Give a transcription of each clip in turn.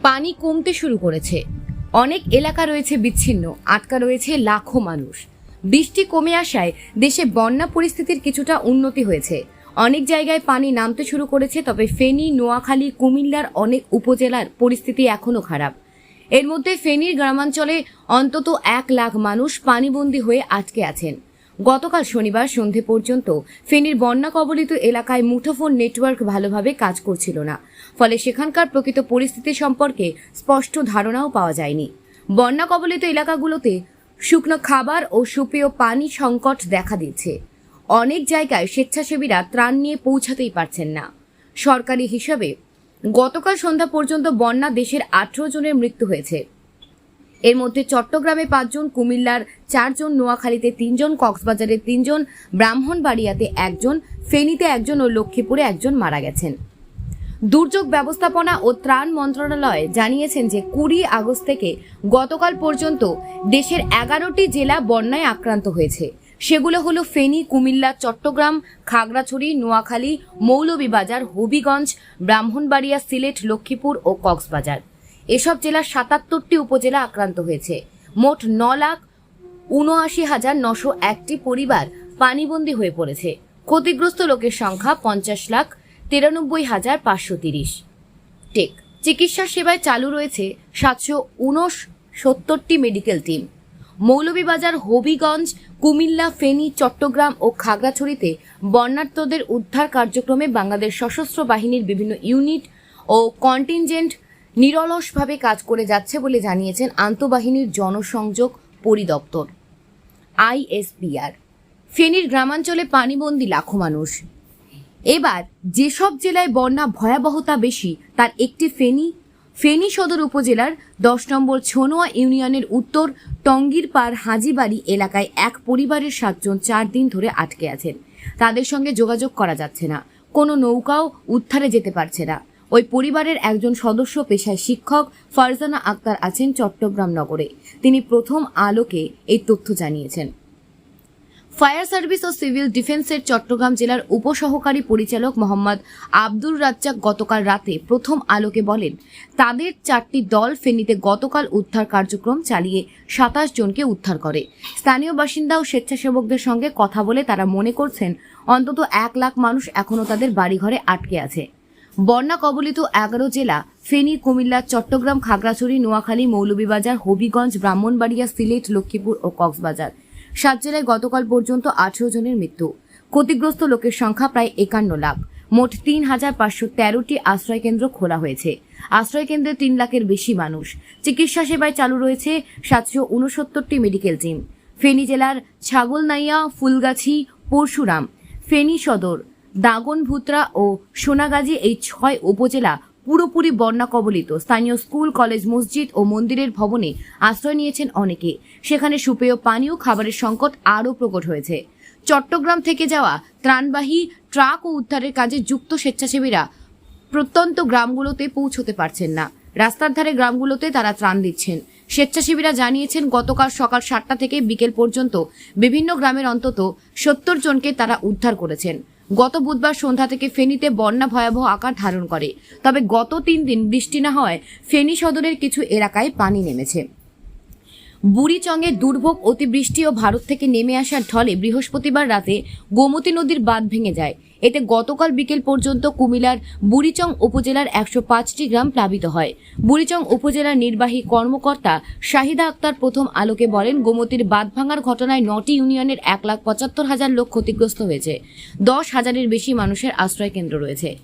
পানি কমতে শুরু করেছে। অনেক এলাকা রয়েছে বিচ্ছিন্ন, আটকা রয়েছে লাখো মানুষ। বৃষ্টি কমে আসায় দেশে বন্যা পরিস্থিতির কিছুটা উন্নতি হয়েছে। অনেক জায়গায় পানি নামতে শুরু করেছে, তবে ফেনী, নোয়াখালী, কুমিল্লার অনেক উপজেলার পরিস্থিতি এখনও খারাপ। এর মধ্যে ফেনীর গ্রামাঞ্চলে অন্তত এক লাখ মানুষ পানিবন্দী হয়ে আটকে আছেন। গতকাল শনিবার সন্ধে পর্যন্ত ফেনীর বন্যা কবলিত এলাকায় মুঠোফোন নেটওয়ার্ক ভালোভাবে কাজ করছিল না। ফলে সেখানকার প্রকৃত পরিস্থিতি সম্পর্কে স্পষ্ট ধারণাও পাওয়া যায়নি। বন্যা কবলিত এলাকাগুলোতে শুকনো খাবার ও সুপেয় পানি সংকট দেখা দিচ্ছে। অনেক জায়গায় স্বেচ্ছাসেবীরা ত্রাণ নিয়ে পৌঁছাতেই পারছেন না। সরকারি হিসাবে গতকাল সন্ধ্যা পর্যন্ত বন্যা দেশের আঠেরো জনের মৃত্যু হয়েছে। এর মধ্যে চট্টগ্রামে পাঁচজন, কুমিল্লার চারজন, নোয়াখালীতে তিনজন, কক্সবাজারে তিনজন, ব্রাহ্মণবাড়িয়াতে একজন, ফেনীতে একজন ও লক্ষ্মীপুরে একজন মারা গেছেন। দুর্যোগ ব্যবস্থাপনা ও ত্রাণ মন্ত্রণালয় জানিয়েছেন যে কুড়ি আগস্ট থেকে গতকাল পর্যন্ত দেশের এগারোটি জেলা বন্যায় আক্রান্ত হয়েছে। সেগুলো হলো ফেনী, কুমিল্লা, চট্টগ্রাম, খাগড়াছড়ি, নোয়াখালী, মৌলভীবাজার, হবিগঞ্জ, ব্রাহ্মণবাড়িয়া, সিলেট, লক্ষ্মীপুর ও কক্সবাজার। এসব জেলার সাতাত্তরটি উপজেলা আক্রান্ত হয়েছে। মোট ন লাখ উনআশি হাজার নশো একটি পরিবার পানিবন্দী হয়ে পড়েছে। ক্ষতিগ্রস্ত লোকের সংখ্যা পঞ্চাশ লাখ তিরানব্বই হাজার পাঁচশো তিরিশ। টেক, চিকিৎসা সেবায় চালু রয়েছে সাতশো সত্তরটি মেডিকেল টিম। মৌলভীবাজার, হবিগঞ্জ, কুমিল্লা, ফেনী, চট্টগ্রাম ও খাগড়াছড়িতে বন্যার্তদের উদ্ধার কার্যক্রমে বাংলাদেশ সশস্ত্র বাহিনীর বিভিন্ন ইউনিট ও কন্টিনজেন্ট নিরলসভাবে কাজ করে যাচ্ছে বলে জানিয়েছেন আন্তঃবাহিনীর জনসংযোগ পরিদপ্তর আইএসপিআর ফেনীর গ্রামাঞ্চলে পানিবন্দী লাখো মানুষ। এবার যেসব জেলায় বন্যা ভয়াবহতা বেশি, তার একটি ফেনী। ফেনী সদর উপজেলার দশ নম্বর ছনোয়া ইউনিয়নের উত্তর টঙ্গীর পার হাজিবাড়ি এলাকায় এক পরিবারের সাতজন চার দিন ধরে আটকে আছেন। তাদের সঙ্গে যোগাযোগ করা যাচ্ছে না। কোনো নৌকাও উদ্ধারে যেতে পারছে না। ওই পরিবারের একজন সদস্য পেশায় শিক্ষক ফারজানা আক্তার আছেন চট্টগ্রাম নগরে। তিনি প্রথম আলোকে এই তথ্য জানিয়েছেন। ফায়ার সার্ভিস ও সিভিল ডিফেন্সের চট্টগ্রাম জেলার উপসহকারী পরিচালক মোহাম্মদ আব্দুর রাজ্জাক গতকাল রাতে প্রথম আলোকে বলেন, তাদের চারটি দল ফেনীতে গতকাল উদ্ধার কার্যক্রম চালিয়ে সাতাশ জনকে উদ্ধার করে। স্থানীয় বাসিন্দা ও স্বেচ্ছাসেবকদের সঙ্গে কথা বলে তারা মনে করছেন, অন্তত এক লাখ মানুষ এখনও তাদের বাড়িঘরে আটকে আছে। বন্যা কবলিত এগারো জেলা, ফেনী, কুমিল্লা, চট্টগ্রাম, খাগড়াছড়ি, নোয়াখালী, মৌলভীবাজার, হবিগঞ্জ, ব্রাহ্মণবাড়িয়া, সিলেট, লক্ষ্মীপুর ও কক্সবাজার। সাত জেলায় গতকাল পর্যন্ত আঠেরো জনের মৃত্যু। ক্ষতিগ্রস্ত লোকের সংখ্যা প্রায় একান্ন লাখ। মোট তিন হাজার পাঁচশো তেরোটি আশ্রয়কেন্দ্র খোলা হয়েছে। আশ্রয়কেন্দ্রে তিন লাখের বেশি মানুষ। চিকিৎসা সেবায় চালু রয়েছে সাতশো উনসত্তরটি মেডিকেল টিম। ফেনী জেলার ছাগলনাইয়া, ফুলগাছি, পরশুরাম, ফেনী সদর দাগনভুত্রা ও সোনাগাজী এই ছয় উপজেলা পুরোপুরি বন্যা কবলিত স্থানীয় স্কুল, কলেজ, মসজিদ ও মন্দিরের ভবনে আশ্রয় নিয়েছেন অনেকে। সেখানে সুপেয় পানীয় খাবারের সংকট আরও প্রকট হয়েছে। চট্টগ্রাম থেকে যাওয়া ত্রাণবাহী ট্রাক ও উদ্ধারের কাজে যুক্ত স্বেচ্ছাসেবীরা প্রত্যন্ত গ্রামগুলোতে পৌঁছতে পারছেন না। রাস্তার ধারে গ্রামগুলোতে তারা ত্রাণ দিচ্ছেন। স্বেচ্ছাসেবীরা জানিয়েছেন, গতকাল সকাল সাতটা থেকে বিকেল পর্যন্ত বিভিন্ন গ্রামের অন্তত সত্তর জনকে তারা উদ্ধার করেছেন। গত বুধবার সন্ধ্যা থেকে ফেনীতে বন্যা ভয়াবহ আকার ধারণ করে। তবে গত তিন দিন বৃষ্টি না হওয়ায় ফেনী সদরের কিছু এলাকায় পানি নেমেছে। বুড়িচংয়ে দুর্ভোগ, অতিবৃষ্টি ও ভারত থেকে নেমে আসার ঢলে বৃহস্পতিবার রাতে গোমতী নদীর বাঁধ ভেঙে যায়। এতে গতকাল বিকেল পর্যন্ত কুমিলার বুড়িচং উপজেলার একশো পাঁচটি গ্রাম প্লাবিত হয়। বুড়িচং উপজেলার নির্বাহী কর্মকর্তা শাহিদা আক্তার প্রথম আলোকে বলেন, গোমতীর বাঁধ ভাঙার ঘটনায় নটি ইউনিয়নের এক লাখ পঁচাত্তর হাজার লোক ক্ষতিগ্রস্ত হয়েছে। দশ হাজারের বেশি মানুষের আশ্রয় কেন্দ্র রয়েছে।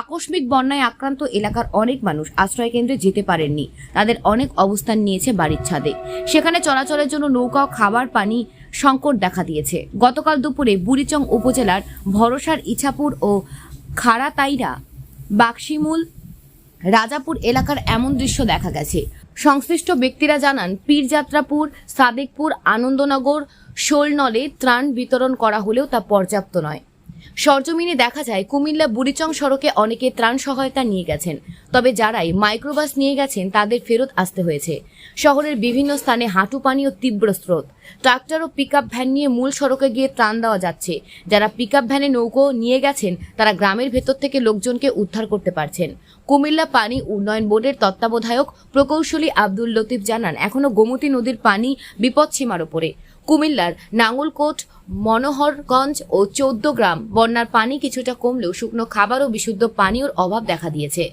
আকস্মিক বন্যায় আক্রান্ত এলাকার অনেক মানুষ আশ্রয় কেন্দ্রে যেতে পারেননি। তাদের অনেক অবস্থান নিয়েছে বাড়ির ছাদে। সেখানে চলাচলের জন্য নৌকা, খাবার, পানি, সংকট দেখা দিয়েছে। গতকাল দুপুরে বুড়িচং উপজেলার ভরসার ইছাপুর ও খাড়াতাইরা বাক্সিমুল রাজাপুর এলাকার এমন দৃশ্য দেখা গেছে। সংশ্লিষ্ট ব্যক্তিরা জানান, পীরযাত্রাপুর, সাদেকপুর, আনন্দনগর, শোলনলে ত্রাণ বিতরণ করা হলেও তা পর্যাপ্ত নয়। সরজমিনে দেখা যায় কুমিল্লা বুড়িচং সড়কে অনেকে ত্রাণ সহায়তা নিয়ে গেছেন। তবে যারাই মাইক্রোবাস নিয়ে গেছেন, তাদের ফেরত আসতে হয়েছে। শহরের বিভিন্ন স্থানে হাঁটু পানি ও তীব্র স্রোত। ট্রাক্টর ও পিকআপ ভ্যান নিয়ে মূল সড়কে গিয়ে ত্রাণ দেওয়া যাচ্ছে। যারা পিকআপ ভ্যানে নৌকো নিয়ে গেছেন, তারা গ্রামের ভেতর থেকে লোকজনকে উদ্ধার করতে পারছেন। কুমিল্লা পানি উন্নয়ন বোর্ডের তত্ত্বাবধায়ক প্রকৌশলী আব্দুল লতিফ জানান, এখনও গোমতী নদীর পানি বিপদসীমার ওপরে। কুমিল্লার নাঙ্গলকোট, মনোহরগঞ্জ ও চৌদ্দ গ্রাম বন্যার পানি কিছুটা কমলেও শুকনো খাবার ও বিশুদ্ধ পানীয়র অভাব দেখা দিয়েছে।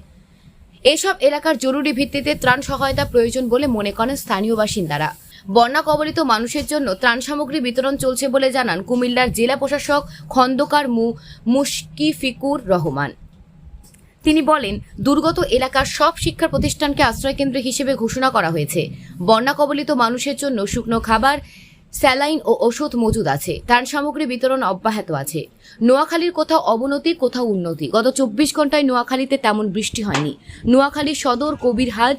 এসব এলাকার জরুরি ভিত্তিতে ত্রাণ সহায়তা প্রয়োজন বলে মনে করেন স্থানীয় বাসিন্দারা। বন্যা কবলিত মানুষের জন্য ত্রাণ সামগ্রী বিতরণ চলছে বলে জানান কুমিল্লার জেলা প্রশাসক খন্দকার মু, মুশকিফিকুর রহমান। তিনি বলেন, দুর্গত এলাকার সব শিক্ষা প্রতিষ্ঠানকে আশ্রয়কেন্দ্র হিসেবে ঘোষণা করা হয়েছে। বন্যা কবলিত মানুষের জন্য শুকনো খাবার স্যালাইন ও ওষুধ মজুদ আছে। ত্রাণ সামগ্রী বিতরণ অব্যাহত আছে। নোয়াখালীর কোথাও অবনতি, কোথাও উন্নতি। গত চব্বিশ ঘন্টায় নোয়াখালীতে তেমন বৃষ্টি হয়নি। নোয়াখালী সদর, কবিরহাট,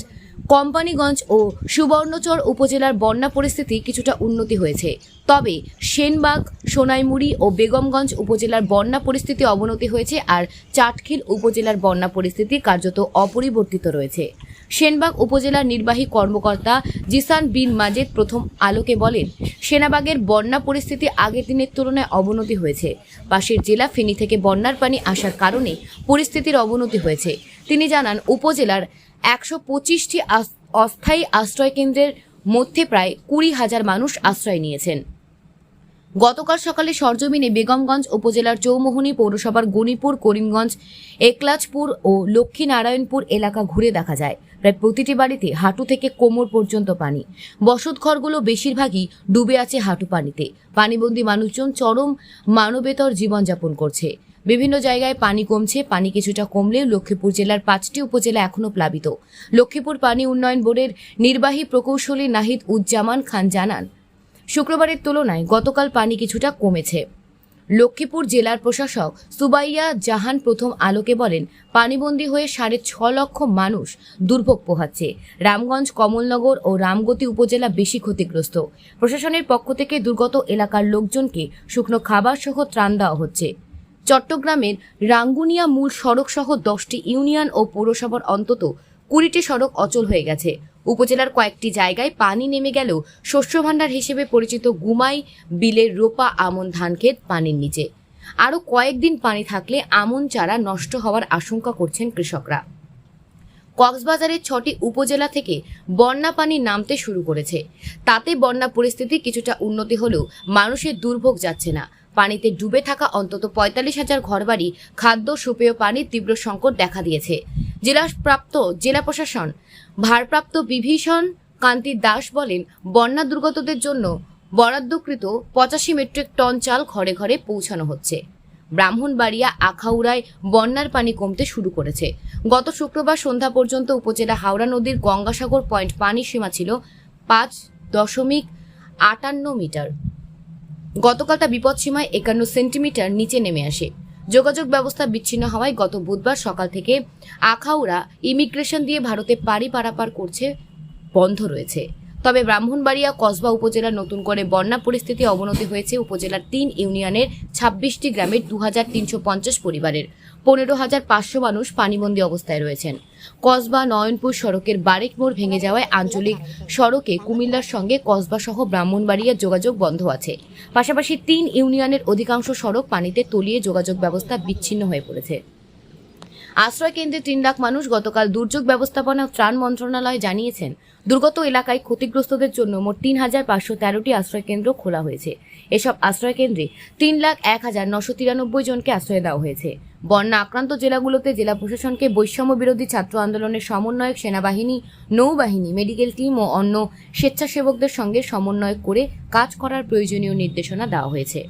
কোম্পানিগঞ্জ ও সুবর্ণচর উপজেলার বন্যা পরিস্থিতি কিছুটা উন্নতি হয়েছে। তবে সেনবাগ, সোনাইমুড়ি ও বেগমগঞ্জ উপজেলার বন্যা পরিস্থিতি অবনতি হয়েছে আর চাটখিল উপজেলার বন্যা পরিস্থিতি কার্যত অপরিবর্তিত রয়েছে। সেনবাগ উপজেলার নির্বাহী কর্মকর্তা জিসান বিন মাজেদ প্রথম আলোকে বলেন, সেনাবাগের বন্যা পরিস্থিতি আগের দিনের তুলনায় অবনতি হয়েছে। পাশের জেলা ফেনী থেকে বন্যার পানি আসার কারণে পরিস্থিতির অবনতি হয়েছে। তিনি জানান, উপজেলার একশো পঁচিশটি অস্থায়ী আশ্রয় কেন্দ্রের মধ্যে প্রায় কুড়ি হাজার মানুষ আশ্রয় নিয়েছেন। গতকাল সকালে সরজমিনে বেগমগঞ্জ উপজেলার চৌমোহনী পৌরসভার গণিপুর, করিমগঞ্জ, একলাজপুর ও লক্ষ্মীনারায়ণপুর এলাকা ঘুরে দেখা যায়। প্রায় প্রতিটি বাড়িতে হাঁটু থেকে কোমর পর্যন্ত পানি। বসতঘরগুলো বেশিরভাগই ডুবে আছে হাঁটু পানিতে। পানিবন্দী মানুষজন চরম মানবেতর জীবনযাপন করছে। বিভিন্ন জায়গায় পানি কমছে, পানি কিছুটা কমলেও লক্ষ্মীপুর জেলার পাঁচটি উপজেলা এখনও প্লাবিত। লক্ষ্মীপুর পানি উন্নয়ন বোর্ডের নির্বাহী প্রকৌশলী নাহিদ উজ্জামান খান জানান শুক্রবারের তুলনায় গতকাল পানি কিছুটা কমেছে। লক্ষ্মীপুর জেলার প্রশাসক সুবাইয়া জাহান প্রথম আলোকে বলেন, পানিবন্দী হয়ে সাড়ে ছ লক্ষ মানুষ দুর্ভোগ পোহাচ্ছে। রামগঞ্জ, কমলনগর ও রামগতি উপজেলা বেশি ক্ষতিগ্রস্ত। প্রশাসনের পক্ষ থেকে দুর্গত এলাকার লোকজনকে শুকনো খাবার সহ ত্রাণ দেওয়া হচ্ছে। চট্টগ্রামের রাঙ্গুনিয়া মূল সড়ক সহ দশটি ইউনিয়ন ও পৌরসভার অন্তত কুড়িটি সড়ক অচল হয়ে গেছে। উপজেলার কয়েকটি জায়গায় পানি নেমে গেলেও শস্য ভাণ্ডার হিসেবে পরিচিত গুমাই বিলের রোপা, আমন, ধানক্ষেত পানির নিচে। আরও কয়েকদিন পানি থাকলে আমন চারা নষ্ট হওয়ার আশঙ্কা করছেন কৃষকরা। কক্সবাজারের ছটি উপজেলা থেকে বন্যা পানি নামতে শুরু করেছে। তাতে বন্যা পরিস্থিতি কিছুটা উন্নতি হলেও মানুষের দুর্ভোগ যাচ্ছে না। পানিতে ডুবে থাকা অন্তত পঁয়তাল্লিশ হাজার ঘরবাড়ি, খাদ্য, সুপেয় পানির তীব্র সংকট দেখা দিয়েছে। জেলা প্রাপ্ত জেলা প্রশাসন। ভারপ্রাপ্ত বিভীষণ কান্তি দাস বলেন, বন্যা দুর্গতদের জন্য বরাদ্দকৃত পঁচাশি মেট্রিক টন চাল ঘরে ঘরে পৌঁছানো হচ্ছে। ব্রাহ্মণবাড়িয়া আখাউড়ায় বন্যার পানি কমতে শুরু করেছে। গত শুক্রবার সন্ধ্যা পর্যন্ত উপজেলা হাওড়া নদীর গঙ্গাসাগর পয়েন্ট পানি সীমা ছিল পাঁচ দশমিক আটান্ন মিটার। গতকাল তা বিপদসীমায় একান্ন সেন্টিমিটার নিচে নেমে আসে। যোগাযোগ ব্যবস্থা বিচ্ছিন্ন হওয়ায় গত বুধবার সকাল থেকে আখাউড়া ইমিগ্রেশন দিয়ে ভারতে পাড়ি পারাপার করছে, বন্ধ রয়েছে। তবে ব্রাহ্মণবাড়িয়া কসবা উপজেলার নতুন করে বন্যা পরিস্থিতি অবনতি হয়েছে। উপজেলার তিন ইউনিয়নের ছাব্বিশটি গ্রামের দু হাজার তিনশো পঞ্চাশ পরিবারের। পনেরো হাজার পাঁচশো মানুষ পানিবন্দি অবস্থায় রয়েছেন। কসবা, নয়নপুর সড়কের বারেক মোড় ভেঙে যাওয়ায় আঞ্চলিক সড়কে কুমিল্লার সঙ্গে কসবা সহ ব্রাহ্মণবাড়িয়ার যোগাযোগ বন্ধ আছে। পাশাপাশি তিন ইউনিয়নের অধিকাংশ সড়ক পানিতে তলিয়ে যোগাযোগ ব্যবস্থা বিচ্ছিন্ন হয়ে পড়েছে। আশ্রয় কেন্দ্রে তিন লাখ মানুষ গতকাল দুর্যোগ ব্যবস্থাপনা ও ত্রাণ মন্ত্রণালয় জানিয়েছেন, দুর্গত এলাকায় ক্ষতিগ্রস্তদের জন্য মোট তিন হাজার পাঁচশো তেরোটি আশ্রয় কেন্দ্র খোলা হয়েছে। এসব আশ্রয় কেন্দ্রে তিন লাখ এক হাজার নশো তিরানব্বই জনকে আশ্রয় দেওয়া হয়েছে। বন্যা আক্রান্ত জেলাগুলোতে জেলা প্রশাসনকে বৈষম্য বিরোধী ছাত্র আন্দোলনের সমন্বয়ক সেনাবাহিনী, নৌবাহিনী, মেডিকেল টিম ও অন্য স্বেচ্ছাসেবকদের সঙ্গে সমন্বয় করে কাজ করার প্রয়োজনীয় নির্দেশনা দেওয়া হয়েছে।